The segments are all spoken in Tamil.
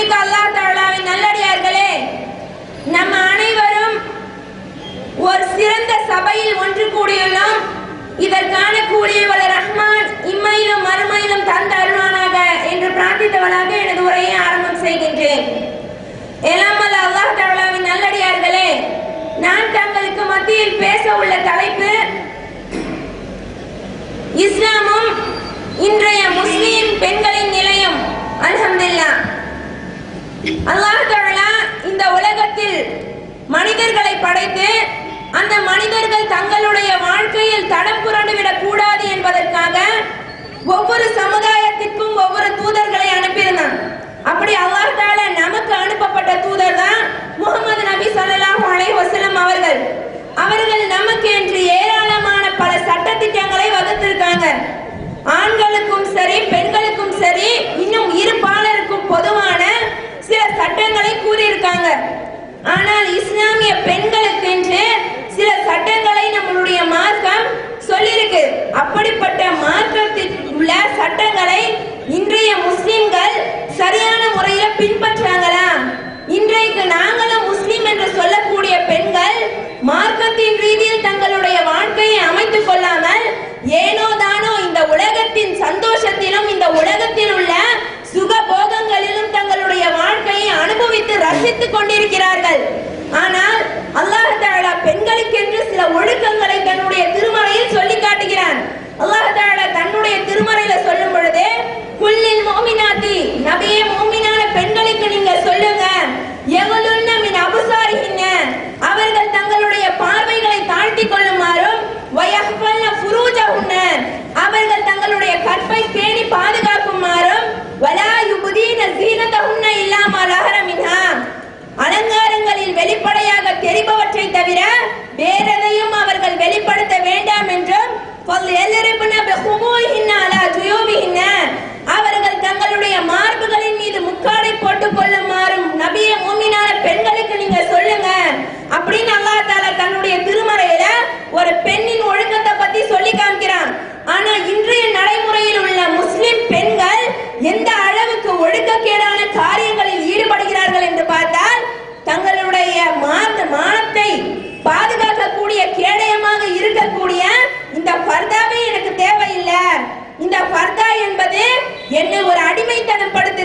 அன்பிக்க அல்லா தாலாவின் நல்லடியார்களே நம் அனைவரும் ஒரு சிறந்த சபையில் ஒன்று கூடியுள்ளோம். இதற்கான கூடியவள ரஹ்மான் இம்மையிலும் மறுமையிலும் தந்த அருள்வானாக என்று பிரார்த்தித்தவனாக எனது உரையை ஆரம்பம் செய்கின்றேன். எல்லாம் அல்ல அல்லாஹ் தாலாவின் நல்லடியார்களே நான் தங்களுக்கு மத்தியில் பேச உள்ள தலைப்பு இஸ்லாமும் இன்றைய முஸ்லிம் பெண்கள் I love it. ஆனால் இஸ்லாமிய பெண்களுக்கு என்று சில சட்டங்களை நம்மளுடைய மார்க்கம் சொல்லியிருக்கு. அப்படிப்பட்ட மாற்றத்தில் உள்ள சட்டங்களை இன்றைய முஸ்லிம்கள் சரியான முறையில பின்பற்றாங்களா? இன்றைக்கு நாங்களும் முஸ்லிம் என்று சொல்லக்கூடிய பெண்கள் மார்க்கத்தின் ரீதியில் தங்களுடைய வாழ்க்கையை அமைத்துக் கொள்ளாமல் ஏனோ தானோ இந்த உலகத்தின் சந்தோஷத்திலும் இந்த உலகத்தில் உள்ள சுகபோகங்களிலும் தங்களுடைய வாழ்க்கையை அனுபவித்து ரசித்துக் கொண்டிருக்கிறார்கள். ஆனால் அல்லாஹ் பெண்களுக்கு என்று சில ஒழுக்கங்கள் இந்த பர்தா என்பது என்னை ஒரு அடிமைத்தனப்படுத்த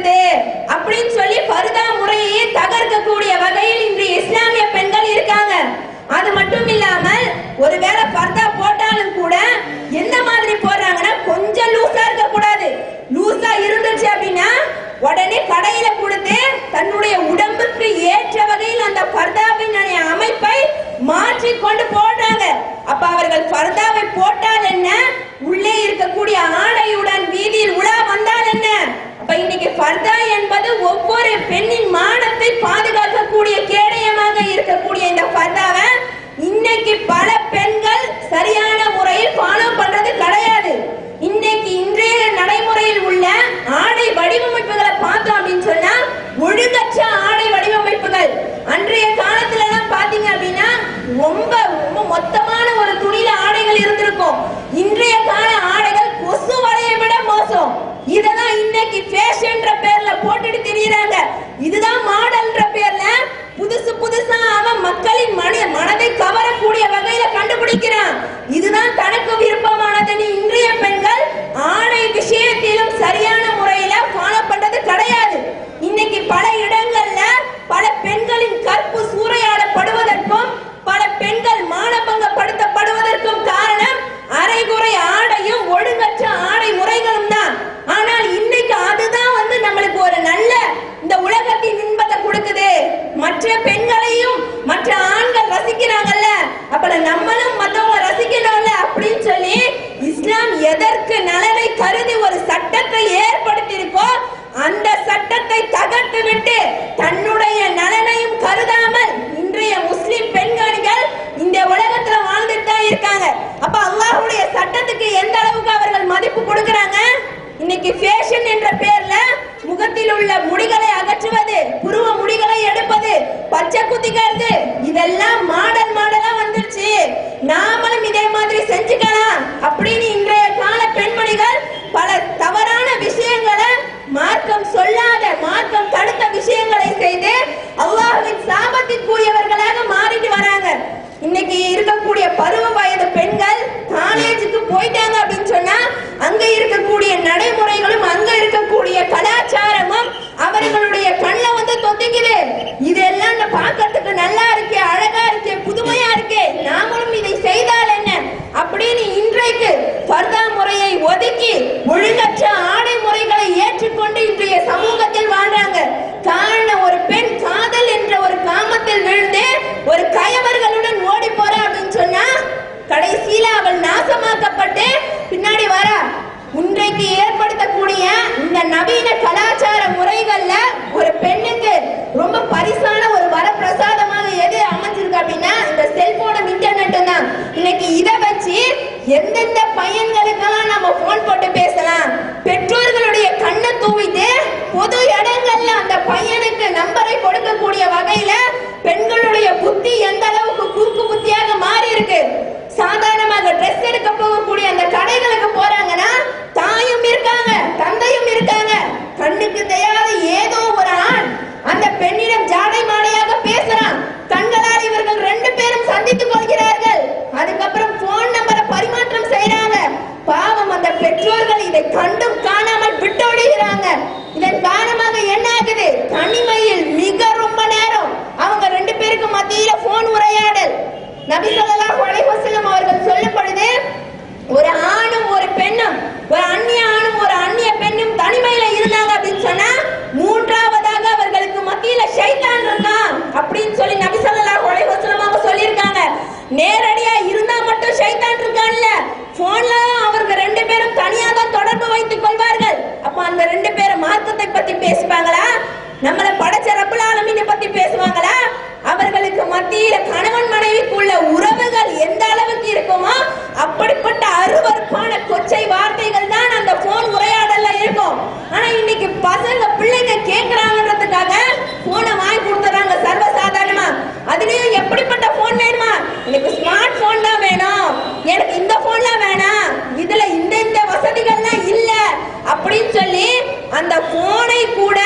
ரொம்ப ரொம்ப மொத்தமான ஒரு துணியில ஆடைகள் இருந்திருக்கும். இன்றைய கால ஆடைகள் கொசு வலையை விட மோசம். இதெல்லாம் இன்னைக்கு ஃபேஷன்ற பேர்ல போட்டுட்டு திரியறாங்க. இதுதான் மாடல்ன்ற பேர்ல புதுசு புதுசா அவன் மக்களின் வாய்ப்பு கொடுக்கறாங்க? இன்னைக்கு ஃபேஷன் என்ற பேர்ல முகத்தில் உள்ள முடிகளை அகற்றுவது புருவ முடிகளை எடுப்பது பச்சை குத்திக்கிறது இதெல்லாம் மாடல் மாடலா வந்துருச்சு. நாமளும் இதே மாதிரி செஞ்சுக்கலாம் அப்படின்னு வாய்மொழியாக பேசுறான். கண்களால் இவர்கள் ரெண்டு பேரும் சந்தித்துக் கொள்கிறார்கள். அதுக்கப்புறம் போன் நம்பரை பரிமாற்றம் செய்யறாங்க பாவம் அந்த பெற்றோர்கள் இதை கண்டும் காணாமல் விட்டோடுகிறாங்க இதன் காரணமாக என்ன ஆகுது தனிமையில் மிக ரொம்ப நேரம். அவங்க ரெண்டு பேருக்கு மத்தியில போன் உரையாடல். நபி சொல்லலாம் அலைவசலம் அவர்கள் சொல்லும் பொழுது ஒரு ஆணும் ஒரு பெண்ணும் ஒரு அந்நிய ஆணும் ஒரு அந்நிய பெண்ணும் தனிமையில இருந்தாங்க அப்படின்னு சொன்னா மூன்றாவதாக அவர்களுக்கு மத்தியில ஷைத்தான் இருந்தான் அப்படின்னு சொல்லி நபிசல்லா உலக சொல்லி சொல்லி அந்த போனை கூட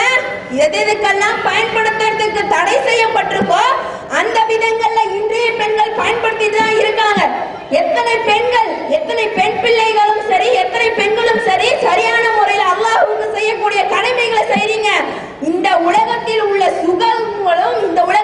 எது எதுக்கெல்லாம் பயன்படுத்துறதுக்கு தடை செய்யப்பட்டிருக்கோ அந்த விதங்கள்ல இன்றைய பெண்கள் பயன்படுத்திட்டு தான் இருக்காங்க. எத்தனை பெண்கள் எத்தனை பெண் பிள்ளைகளும் சரி எத்தனை பெண்களும் சரி சரியான முறையில் அல்லாஹுக்கு செய்யக்கூடிய கடமைகளை செய்றீங்க. இந்த உலகத்தில் உள்ள சுகங்களும் இந்த உலக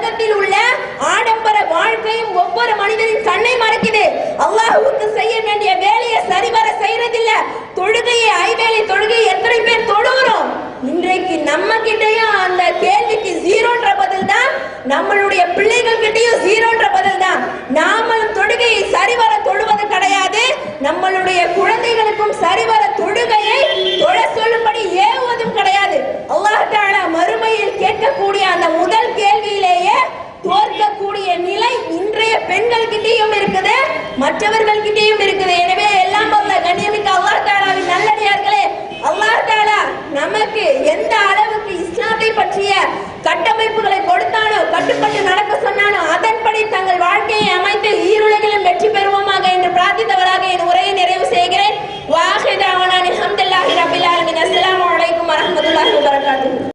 வாழ்க்கையும் ஒவ்வொரு மனிதனின் கண்ணை மறைக்குது. அல்லாஹுக்கு செய்ய வேண்டிய வேலையை சரிவர செய்யறதில்ல. தொழுகையை ஐவேலி தொழுகையை எத்தனை பேர் தொழுகிறோம்? இன்றைக்கு நம்ம கிட்டயும் அந்த கேள்விக்கு ஜீரோன்ற பதில் தான் நம்மளுடைய பிள்ளைகள் கிட்டயும் ஜீரோன்ற பதில் தான் நாமளும் தொழுகையை சரிவர தொழுவது கிடையாது. நம்மளுடைய குழந்தைகளுக்கும் சரிவர தொழுகையை தொழ